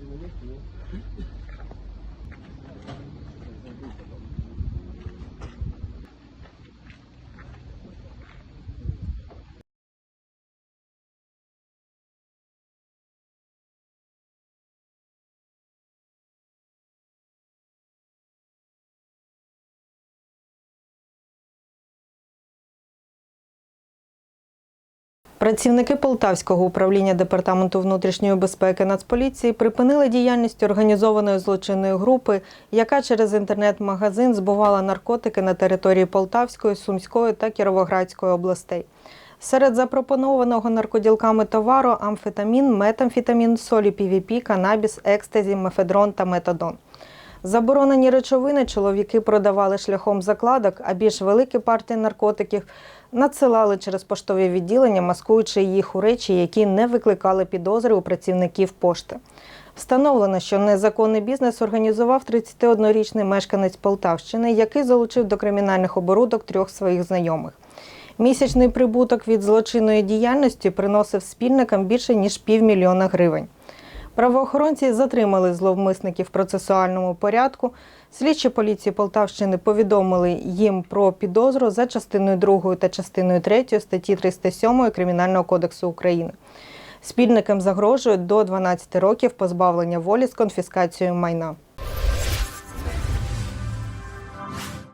Ibu 湖 Працівники Полтавського управління департаменту внутрішньої безпеки Нацполіції припинили діяльність організованої злочинної групи, яка через інтернет-магазин збувала наркотики на території Полтавської, Сумської та Кіровоградської областей. Серед запропонованого наркоділками товару амфетамін, метамфетамін, солі PVP, канабіс, екстазі, мефедрон та метадон. Заборонені речовини чоловіки продавали шляхом закладок, а більш великі партії наркотиків надсилали через поштові відділення, маскуючи їх у речі, які не викликали підозри у працівників пошти. Встановлено, що незаконний бізнес організував 31-річний мешканець Полтавщини, який залучив до кримінальних оборудок трьох своїх знайомих. Місячний прибуток від злочинної діяльності приносив спільникам більше ніж півмільйона гривень. Правоохоронці затримали зловмисників в процесуальному порядку. Слідчі поліції Полтавщини повідомили їм про підозру за частиною 2 та частиною 3 статті 307 Кримінального кодексу України. Спільникам загрожують до 12 років позбавлення волі з конфіскацією майна.